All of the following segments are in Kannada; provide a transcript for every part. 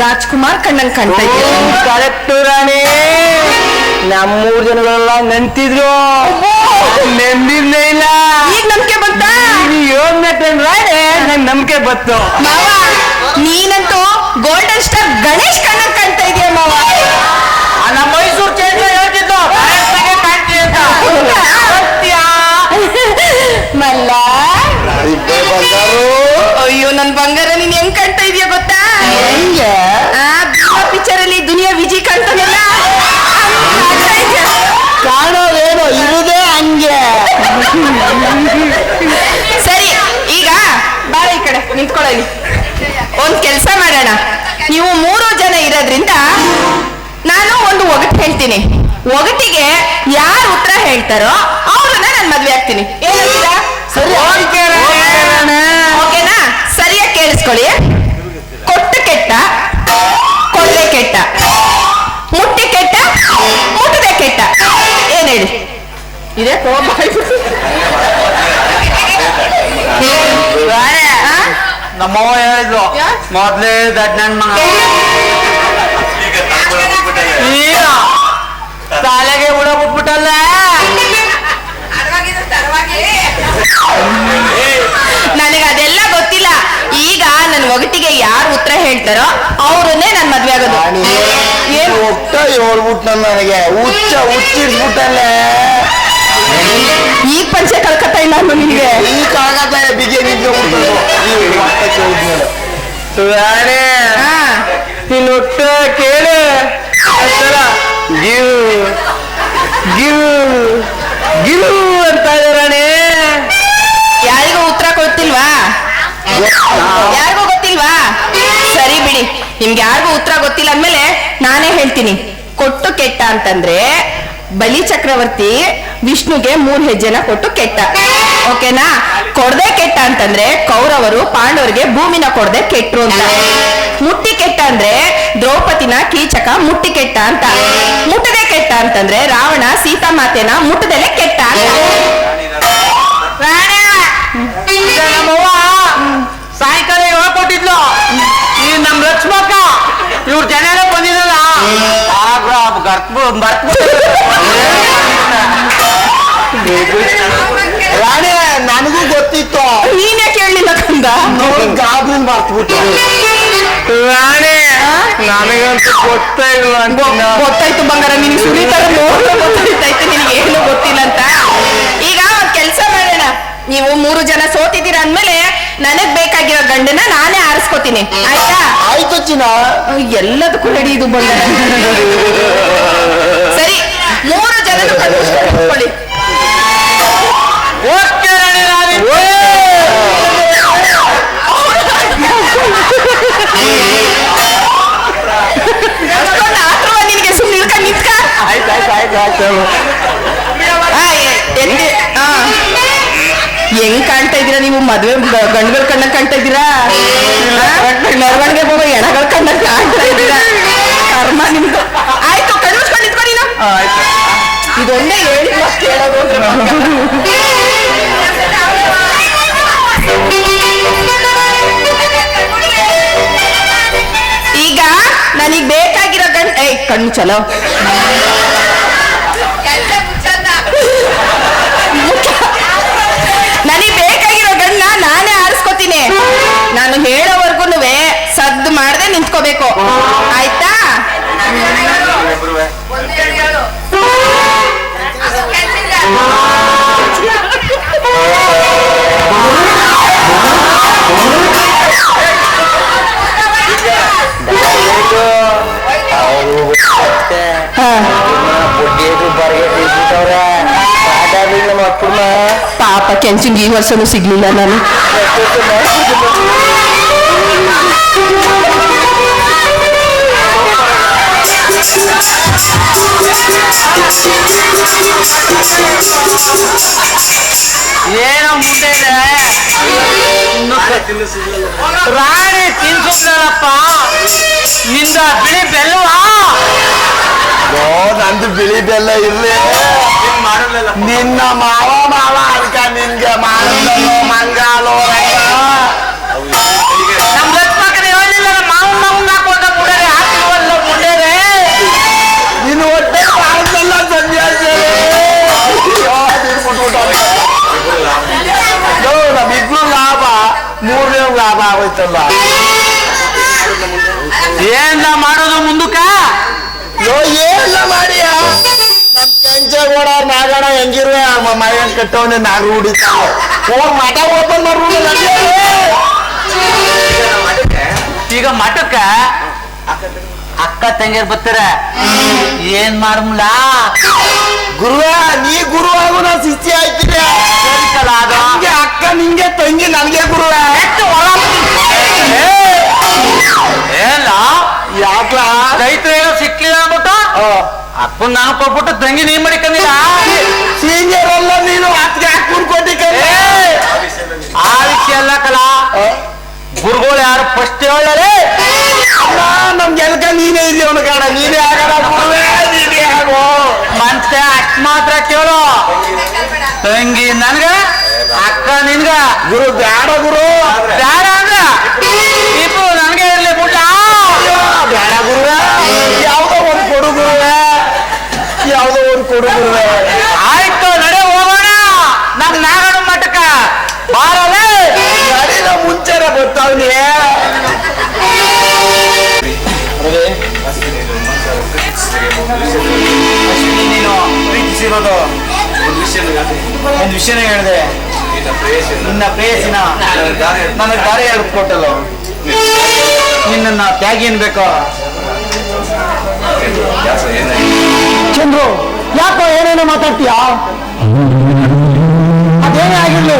ರಾಜ್ಕುಮಾರ್ ಕಣ್ಣನ್ ಕಾಣ್ತಾ ರಾಜ್ಕುಮಾರ್ ಕರೆಕ್ಟ್ ರಾಣಿ. ನಮ್ಮೂರ್ ಜನಗಳೆಲ್ಲ ನೆಂತಿದ್ರು ನೆಂದಿದ್ದೇ ಇಲ್ಲ. ಈಗ ನಂಬಿಕೆ ಬಂತಾ? ನಂಗೆ ನಂಬಿಕೆ ಬತ್ತು ಮಾವ ನೀನಂತೂ ಗೋಲ್ಡನ್ ಸ್ಟಾರ್ ಗಣೇಶ್ ಕಣ್ಣನ್ ಕಾಣ್ತಾ ಇದೆಯಾ ಮಾವ. ನಮ್ಮ ಮೈಸೂರು ಚೇಂದ್ರ ಹೇಳ್ತಿದ್ದು. ಮಲ್ಲ. ಬಂಗಾರು. ಅಯ್ಯೋ ನನ್ ಬಂಗಾರ ನೀನ್ ಹೆಂಗ್ ಕಾಣ್ತಾ ಇದೀಯ ಗೊತ್ತಾ? ಹೆಂಗೆ? ಪಿಕ್ಚರ್ ಅಲ್ಲಿ ದುನಿಯಾ ವಿಜಿ ಕಾಣ್ತಾನಲ್ಲ. ಕಾಣೋದೇನು ಇರುದೇ ಹಂಗೆ. ಸರಿ ಈಗ ಬಾಳ ಈ ಕಡೆ ನಿಂತ್ಕೊಳ್ಳಿ ಒಂದ್ ಕೆಲ್ಸ ಮಾಡೋಣ. ನೀವು ಮೂರು ಜನ ಇರೋದ್ರಿಂದ ನಾನು ಒಂದು ಒಗಟ್ ಹೇಳ್ತೀನಿ. ಒಗಟಿಗೆ ಯಾರು ಉತ್ತರ ಹೇಳ್ತಾರೋ ಅವ್ರನ್ನ ನಾನು ಮದ್ವೆ ಆಗ್ತೀನಿ. ಏನಂತೀರಾ ಸರಿ ಕೇಳಿಸ್ಕೊಳ್ಳಿ ಕೊಟ್ಟು ಕೆಟ್ಟ ಕೊಳ್ಳೆ ಕೆಟ್ಟ ಮುಟ್ಟಿ ಕೆಟ್ಟ ಮುಟ್ಟದೆ ಕೆಟ್ಟ. ಏನ್ ಹೇಳಿ? ಇದೆ ಕೋಪ? ನಮ್ಮವ್ವ ಹೇಳಿದ್ಲು? ಮೊದ್ಲೇ ದಡ್ಡ ಮಗ ಈಗ ಶಾಲೆಗೆ ಹುಡ ಬಿಟ್ಬಿಟ್ಟಲ್ಲ ನನಗೆ ಅದೆಲ್ಲ ಗೊತ್ತಿಲ್ಲ ಈಗ ನನ್ನ ಒಗಟಿಗೆ ಯಾರು ಉತ್ತರ ಹೇಳ್ತಾರೋ ಅವ್ರನ್ನೇ ನಾನು ಮದ್ವೆ ಆಗೋದು ರಾಣಿ ಏನು ಒಟ್ಟ ಹೇಳ್ಬಿಟ್ಟ ನನಗೆ. ಹುಚ್ಚ ಹುಚ್ಚಿಡ್ಬಿಟ್ಟಲ್ಲೇ ಈಗ ಪಂಚೆ ಕಲ್ಕತ್ತಾ ಇಲ್ಲ ಅನ್ನೋ ಈಗ ಈ ಕಾಗದ ಬಿಗಿ ನೀನು ಕೇಳಿದ್ಮೇಲೆ. ಹಾ. ನೀನ್ ಒಟ್ಟ ಕೇಳು. ಒಂಥರ ಗಿವ್ ಗಿವ್ ಗಿವ್ ಅಂತ ಇದೆ ರಾಣಿ. ಯಾರಿಗೂ ಉತ್ತರ ಗೊತ್ತಿಲ್ವಾ ಯಾರಿಗೂ ಗೊತ್ತಿಲ್ವಾ? ಸರಿ ಬಿಡಿ ನಿಮ್ಗೆ ಯಾರಿಗೂ ಉತ್ತರ ಗೊತ್ತಿಲ್ಲ ಅಂದ್ಮೇಲೆ ನಾನೇ ಹೇಳ್ತೀನಿ. ಕೊಟ್ಟು ಕೆಟ್ಟ ಅಂತಂದ್ರೆ ಬಲಿ ಚಕ್ರವರ್ತಿ ವಿಷ್ಣುಗೆ ಮೂರ್ ಹೆಜ್ಜೆನ ಕೊಟ್ಟು ಕೆಟ್ಟ. ಓಕೆನಾ? ಕೊಡದೆ ಕೆಟ್ಟ ಅಂತಂದ್ರೆ ಕೌರವರು ಪಾಂಡವರಿಗೆ ಭೂಮಿನ ಕೊಡದೆ ಕೆಟ್ಟರು ಅಂತ. ಮುಟ್ಟಿ ಕೆಟ್ಟ ಅಂದ್ರೆ ದ್ರೌಪದಿನ ಕೀಚಕ ಮುಟ್ಟಿ ಕೆಟ್ಟ ಅಂತ. ಮುಟ್ಟದೆ ಕೆಟ್ಟ ಅಂತಂದ್ರೆ ರಾವಣ ಸೀತಾ ಮಾತೆನ ಮುಟ್ಟದಲೆ ಕೆಟ್ಟ ಸಾಯಂಕಾಲ ಹೇಳ್ಕೊಟ್ಟಿದ್ಲು ಈ ನಮ್ ಲಕ್ಷ್ಮಕ್ಕ, ಇವ್ರ ಜನ ರಾಣಿ ನನಗೂ ಗೊತ್ತಿತ್ತು. ನೀನೇ ಕೇಳಲಿಲ್ಲ ಕಂದ? ನೋಡಿ ಗಾಬರಿನ್ ಮರ್ತ್ಬಿಟ್ಟು ರಾಣಿ ನನಗಂತೂ ಗೊತ್ತೇ ಇಲ್ಲ ಅಂತ. ಗೊತ್ತಾಯ್ತು ಬಂಗಾರ ನಿನಗೆ ಸುರಿತಾರ ನೋಡ್ತಾ ಗೊತ್ತಾಯ್ತು ನಿನಗೆ ಏನು ಗೊತ್ತಿಲ್ಲ ಅಂತ. ಈಗ ನೀವು ಮೂರು ಜನ ಸೋತಿದ್ದೀರ ಅಂದ್ಮೇಲೆ ನನಗ್ ಬೇಕಾಗಿರೋ ಗಂಡನ ನಾನೇ ಆರಿಸ್ಕೋತೀನಿ. ಆಯ್ತಾ? ಆಯ್ತು ಚಿನ್ನ. ಎಲ್ಲದಕ್ಕೂ ರೆಡಿ ಇದು ಬಂಗಾರ ಸರಿ ಮೂರು ಜನ ಮದ್ವೆ ಗಂಡುಗಳ ಕಣ್ಣ ಕಾಣ್ತಾ ಇದ್ದೀರಾ? ಮೆರವಣಿಗೆ ಹೋಗೋ ಎಣಗಳ ಕಣ್ಣ ಕಾಣ್ತಾ ಇದ್ದೀರಾ? ಕರ್ಮ ನಿಮ್ದು. ಆಯ್ತು ಕಣ್ಣು ಮುಚ್ಕೊಂಡು ನಿಂತ್ಕೊ ನೀನು. ಆಯ್ತು. ಇದೊಂದೇ ಹೇಳಿ ಮತ್ತೆ ಹೇಳೋದು ಈಗ ನನಗ್ ಬೇಕಾಗಿರೋ ಗಂಡ ಏ ಕಣ್ಣು ಚಲೋ. ನನಗ್ ನಾನೇ ಆರಿಸ್ಕೋತೀನಿ. ನಾನು ಹೇಳೋವರೆಗೂ ಸದ್ದು ಮಾಡದೆ ನಿಂತ್ಕೋಬೇಕು. ಆಯ್ತಾ? ಪಾಪ ಕೆಂಚಿಂಗ್ ಈ ವರ್ಷನೂ ಸಿಗ್ಲಿಲ್ಲ ನಾನು ಏನೋ ಮುಂದೆ ಇದೆ. ರಾಣಿ ತಿನ್ಸುತ್ತಲ್ಲಪ್ಪ ನಿಂದ ಬಿಳಿ ಬೆಲ್ಲವಾ ಓ ನಂದು ಬಿಳಿ ಬೆಲ್ಲ ಇರ್ಲಿ. ನಿನ್ನ ಮಾವ ಮಾವ ಅದ್ಕ ನಿನ್ಗೆ ಮಾಡಲ್ಲ ಮಂಗಾಲೋ ಮೈಯನ್ ಕಟ್ಟವನೆ ನಾಗರು ಹುಡಿತಾವ ಹೋಗ್ ಮಠ ಓಪನ್ ಮಾಡ್ಬಿಡು ಈಗ ಮಠಕ್ಕ ಅಕ್ಕ ತಂಗಿಯರ್ ಬರ್ತಾರ ಏನ್ ಮಾಡಮ್ಲ ಗುರುವೆ ನೀ ಗುರು ಆಗು ನಾ ಶಿಷ್ಯ ಆಯ್ತೀನಿ ನಿಂಗೆ ಅಕ್ಕ ನಿಂಗೆ ತಂಗಿ ನನ್ಗೆ ಗುರುವೆ ಏನ ಯಾಕ್ಲ ರೈತರು ಏನೋ ಸಿಕ್ಲಿಲ್ಲ ಅಂದ್ಬಿಟ್ಟು ಅಪ್ಪನ್ ನಾನು ಕೊಟ್ಬಿಟ್ಟು ತಂಗಿ ನೀ ಮಾಡಿಕೊಂಡಿಲ್ಲ ಸೀನಿಯರ್ ಅಲ್ಲ ನೀನು. ಅತ್ಗೆ ಹಾಕ್ಬಿಟ್ಟು ಕೊಟ್ಟಿ ಆ ವಿಷಯ ಅಲ್ಲ ಕಲ. ಗುರುಗಳು ಯಾರು ಫಸ್ಟ್ ಹೇಳಲೇ ನಮ್ಗೆ ಎಲ್ಕ ನೀನೇ ಇಲ್ಲಿ ಅವನು ಕಾಣ ನೀನೇ ಆಗಲ್ಲ. ಗುರುವೇ ನೀನೇ ಆಗೋ. ಮನ್ಸ ಅಷ್ಟ್ ಮಾತ್ರ ಕೇಳು. ತಂಗಿ ನನ್ಗ ಅಕ್ಕ ನಿನ್ಗ. ಗುರು ಬ್ಯಾಡ ಗುರು. ಬ್ಯಾಡ ಅಂದ್ರ? ಇಬ್ಬರು ನನ್ಗೆ ಇರ್ಲಿ ಬಿಟ್ಟ ಬ್ಯಾಡ ಗುರು. ಯಾವ್ದೋ ಒಂದು ಕೊಡು ಗುರುವೆ. ಯಾವ್ದೋ ಒಂದು ಕೊಡು ಗುರುವೆ ಆಯ್ತು ನಡೆ ಹೋಗೋಣ ನಮ್ ನಾಗಣ ಮಠಕ್ಕ ಬಾರಲೇ! ನಡಿನ ಮುಂಚೆನೆ ಗೊತ್ತಾವ್ನಿ ನೀನು ಪ್ರೀತಿಸಿರೋದು. ಒಂದು ವಿಷಯನೇ ಹೇಳಿದೆ. ನಿನ್ನ ಪ್ರೇಯಸಿನ. ನನಗೆ ದಾರಿ ಹೇಳ್ಕೊಟ್ಟಲ್ಲ? ನಿನ್ನ ತ್ಯಾಗಿ ಏನ್ಬೇಕೋ ಚಂದ್ರು ಯಾಕೋ ಏನೇನೋ ಮಾತಾಡ್ತೀಯಾ? ಅದೇನೇ ಆಗಿರ್ಲಿ.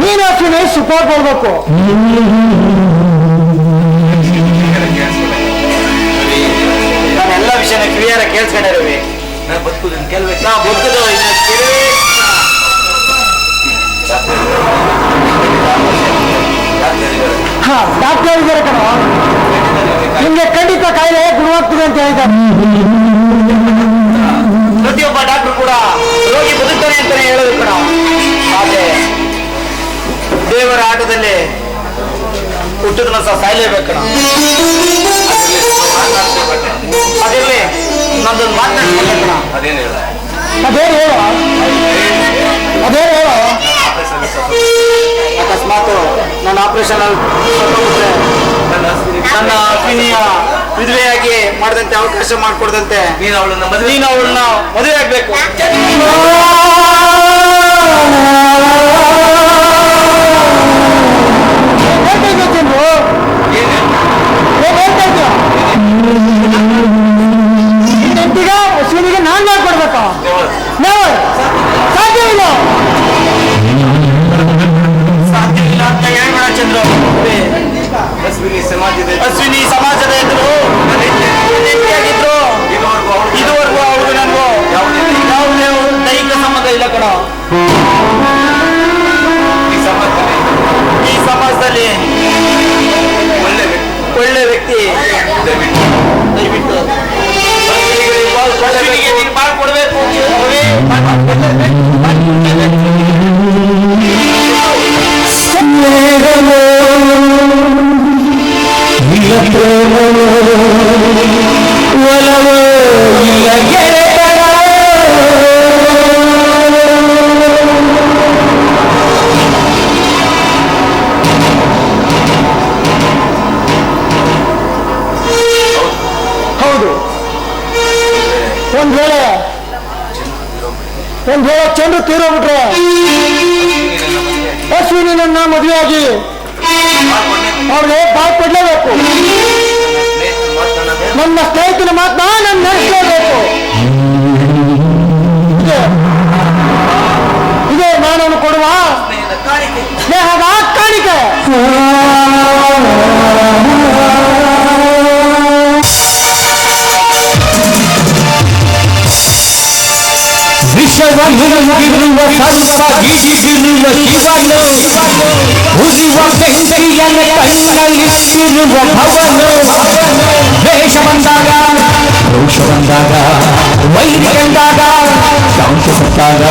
ನೀನು ಅಷ್ಟೇ ಸಪೋರ್ಟ್ ಮಾಡ್ಬೇಕು ನಾನೆಲ್ಲ ವಿಷಯನ ಕ್ಲಿಯರ್ ಕೇಳಿಸ್ಕೊಂಡಿರುವೆ ನಾ ಬದುಕುದು ಇನ್ನು ಕೆಲವೇ ಡಾಕ್ಟರ್ ಹೇಳಿದ್ದಾರೆ ಕಣ ನಿಮ್ಗೆ ಖಂಡಿತ ಕಾಯಿಲೆ ಗುಣವಾಗ್ತದೆ ಅಂತ ಹೇಳಿದ್ದಾರೆ ಪ್ರತಿಯೊಬ್ಬ ಡಾಕ್ಟರ್ ಕೂಡ ರೋಗಿ ಬದುಕ್ತಾನೆ ಅಂತಾನೆ ಹೇಳೋದು ಕಣ ಆದ್ರೆ ದೇವರ ಆಟದಲ್ಲಿ ಹುಟ್ಟಿದ ಸಹ ಸಾಯ್ಲೇಬೇಕು ಅದಿರ್ಲಿ ನಮ್ದೊಂದು ಮಾತನಾಡ್ಬೇಕು ಕಣ ಅದೇನು ಹೇಳ? ಅದೇನು ಹೇಳು? ಅದೇನು ಹೇಳು? ಅಕಸ್ಮಾತ್ ನನ್ನ ಆಪರೇಷನ್ ನನ್ನ ಅಭಿನಯ ವಿಧವೆಯಾಗಿ ಮಾಡದಂತೆ ಅವಕಾಶ ಮಾಡಿಕೊಡದಂತೆ ನೀನು ಅವಳನ್ನ ಮದುವೆ ನೀನು ಅವಳನ್ನ ಮದುವೆ ಆಗ್ಬೇಕು. ಮಾಡ್ಕೊಡ್ಬೇಕಾ ಸಾಧ್ಯವಿಲ್ಲ ಸಾಧ್ಯವಿಲ್ಲ ಅಂತ ಹೇಳ್ಬೇಡ ಚಂದ್ರು ಅಶ್ವಿನಿ ಸಮಾಜದ ಅಶ್ವಿನಿ ಸಮಾಜದ ಎದುರು Thank you. ಒಂದ್ ವೇಳೆ ಚಂದ್ರ ತೀರೋಗ್ಬಿಟ್ರೆ ಅಶ್ವಿನಿ ನನ್ನ ಮದುವೆಯಾಗಿ ಅವ್ರಿಗೆ ಬಾಳ್ ಕೊಡ್ಲೇಬೇಕು ನನ್ನ ಸ್ನೇಹಿತನ ಮಾತನ್ನ ನಾನು ನಡೆಸಲೇಬೇಕು ಇದೇ ನಾನು ಕೊಡುವ ಸ್ನೇಹದ ಕಾಣಿಕೆ ವಿಷವನ್ನುಂಗಿರುವ ಸ್ವಲ್ಪ ಗಿಡಿದಿರುವ ಶಿವನು ಉರಿವ ಬೆಂಕಿಯನ ಕಣ್ಣಲ್ಲಿಟ್ಟಿರುವ ಭವನು ವೇಷ ಬಂದಾಗ ರೋಷ ಬಂದಾಗ ವೈರಿ ಕಂಡಾಗ ಶಾಂತ ಸತ್ತಾಗ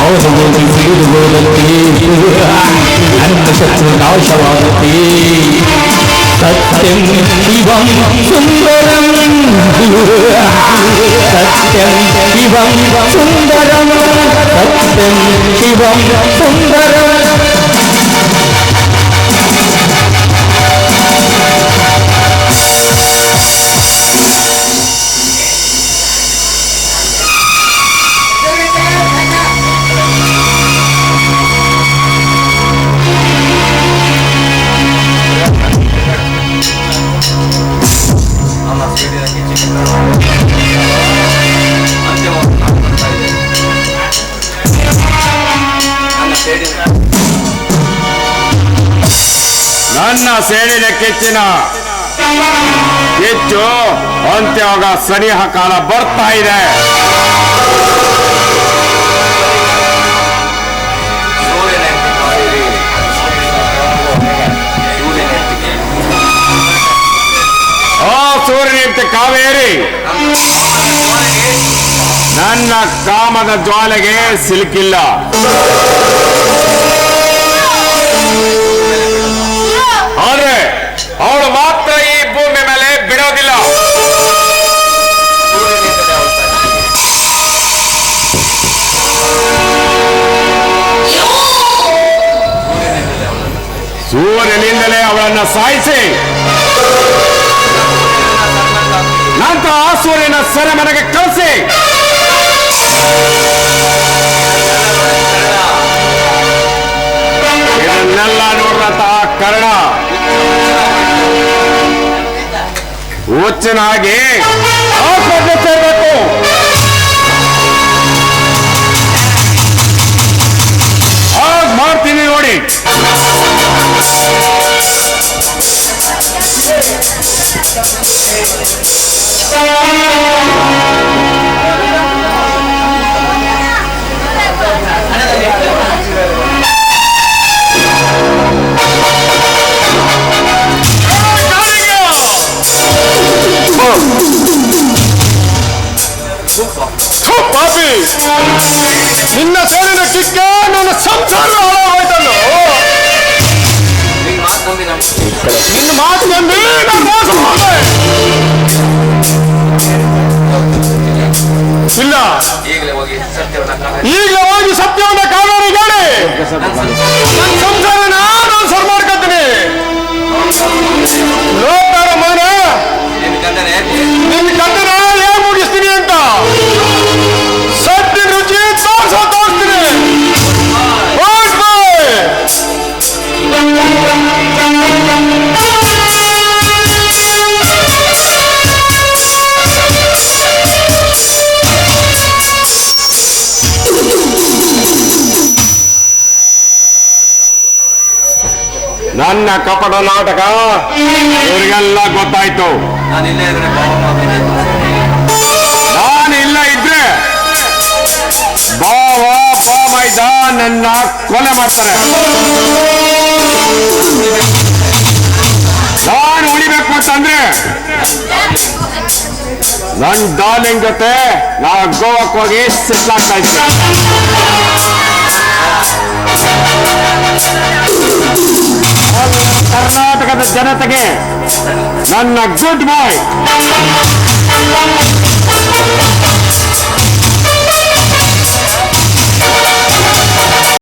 ಅವನು ಬೀಳುವುದಕ್ಕೆ ನನ್ನ ಶತ್ರು ನಾಶವಾಗುತ್ತೆ സത്യം ശിവം സുന്ദരം സത്യം ശിവം സുന്ദരം സത്യം ശിവം സുന്ദരം ನನ್ನ ಕೆಚ್ಚಿನ ಹೆಚ್ಚು ಅಂತ್ಯವಾಗ ಸನಿಹ ಕಾಲ ಬರ್ತಾ ಇದೆ. ಸೂರ್ಯನಂತೆ ಕಾವೇರಿ. ನನ್ನ ಕಾಮದ ಜ್ವಾಲೆಗೆ ಸಿಲುಕಿಲ್ಲ. ಸಾಯಿಸಿ. ನಂತರ ಆ ಸೂರ್ಯನ ಸೆರೆಮನೆಗೆ ಕಳಿಸಿ. ಇದನ್ನೆಲ್ಲ ನೋಡಿದಂತಹ ಕರ್ಣ ಹುಚ್ಚನಾಗಿ. Thank you. ಇಲ್ಲ. ಈಗಲೇ ಹೋಗಿ ಸತ್ಯವನ್ನ ಕಾವೇರಿ ಈಗಲೇ ಕಪಟ ನಾಟಕ? ಇವರಿಗೆಲ್ಲ ಗೊತ್ತಾಯ್ತು. ನಾನು ಇಲ್ಲೇ ಇದ್ರೆ ಬಾವ ಬಾಮೈದ ನನ್ನ ಕೊಲೆ ಮಾಡ್ತಾರೆ. ನಾನು ಉಳಿಬೇಕು ಅಂತಂದ್ರೆ ನನ್ ದಾನಿನ ಜೊತೆ ನಾ ಗೋವಾಕ್ ಹೋಗಿ ಸೆಟ್ಲ್ ಆಗ್ತಾ ಇದ್ದೆ ಕರ್ನಾಟಕದ ಜನತೆಗೆ ನನ್ನ ಗುಡ್ ಬಾಯ್